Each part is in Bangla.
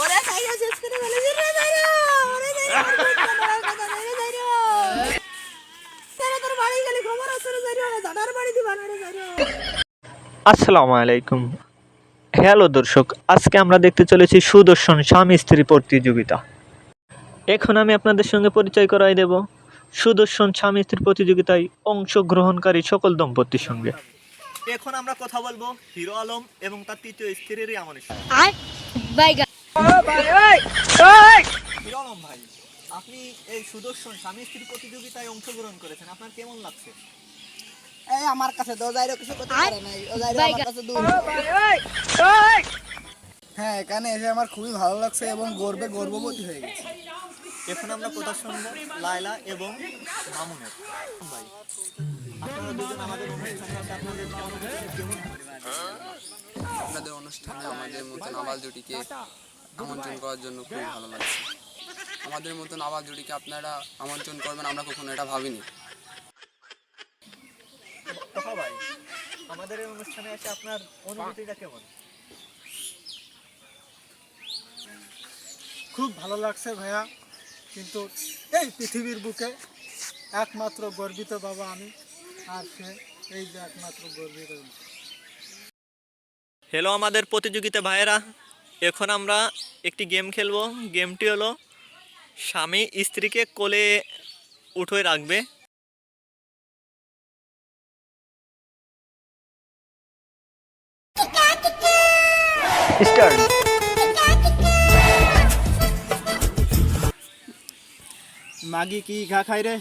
ওরে আসসালামু আলাইকুম। হ্যালো দর্শক আজকে আমরা দেখতে চলেছি সুদর্শন স্বামী স্ত্রী প্রতিযোগিতা। এখন আমি আপনাদের সঙ্গে পরিচয় করাই দেব। সুদর্শন স্বামী স্ত্রী প্রতিযোগিতায় অংশগ্রহণকারী সকল দম্পতির সঙ্গে। এখন আমরা কথা বলব হিরো আলম এবং তার তৃতীয় স্ত্রীর ভাই আপনি এই সুদর্শন স্বামী স্ত্রী প্রতিযোগিতায় অংশগ্রহণ করেছেন আপনার কেমন লাগছে? এই আমার কাছে যাইরো কিছু করতে পারে নাই ও যাইরো আমার কাছে দূর। হ্যাঁ এখানে এসে আমার খুবই ভালো লাগছে এবং গর্বে গর্ববতী হয়ে গেছে। এখন আমরা কথা শুনব লায়লা এবং মামুনের। ভাই আপনারা দুজন আমাদের অনুষ্ঠানে আপনাদের আপনাদের অনুষ্ঠানে আমাদের মতন আবাল জুটিকে আমন্ত্রণ করার জন্য খুবই ভালো লাগছে। আমাদের মতন আবাল জুটিকে আপনারা আমন্ত্রণ করবেন আমরা কখনো এটা ভাবিনি। ভাই আমাদের এই অনুষ্ঠানে এসে আপনার অনুভূতিটা কেমন? খুব ভালো লাগছে ভাইয়া কিন্তু এই পৃথিবীর বুকে একমাত্র গর্বিত বাবা আমি আর সে এই যে একমাত্র গর্বিত হ্যালো আমাদের প্রতিযোগিতা ভাইয়েরা। এখন আমরা একটি গেম খেলব। গেমটি হলো স্বামী স্ত্রীকে কোলে উঠে রাখবে। মাগি কি খা খাই রে?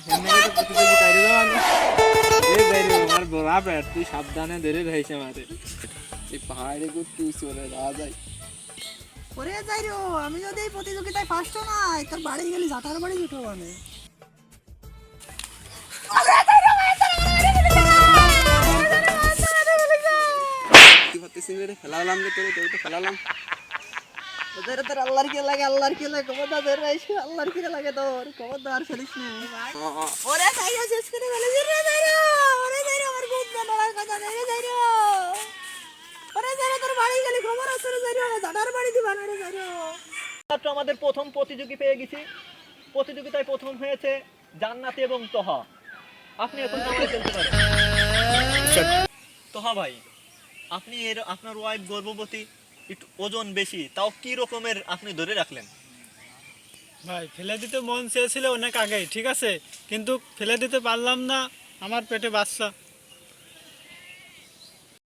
আমার পেট তুই সাবধানে ধরে রয়েছে মারে এই পাহাড়ে ঘুরতে চলে যাওয়া যায়। ওরে যাইরো আমি যদি এই প্রতিযোগিতায় ফার্স্ট নাই তোর বাড়ি গেলে জাটার বাড়ি উঠো ভাবতেছিস ফেলালাম রে তোরে তোরে তো ফেলালাম। ওদের তোর আল্লাহর কি লাগে আল্লাহর কি লাগে? কবর দাদের রাইছে আল্লাহর কি লাগে তোর? কবর দার ফেলিস না। ওরে যাইরো শেষ করে বলে রে যাইরো ওরে যাইরো আমার খুব মনের কথা রে যাইরো ওরে যাইরো তোর বাড়ি গেলে খবর আছে রে বাড়ি দিবা না রে আমাদের প্রথম প্রতিযোগী পেয়ে গেছি। প্রতিযোগিতায় প্রথম হয়েছে জান্নাতি এবং তোহা। আপনি এখন খেলতে পারেন। তোহা ভাই আপনি এর আপনার ওয়াইফ গর্ভবতী একটু ওজন বেশি তাও কি রকমের আপনি ধরে রাখলেন? ভাই ফেলে দিতে মন চেয়েছিল অনেক আগেই ঠিক আছে? কিন্তু ফেলে দিতে পারলাম না আমার পেটে বাচ্চা।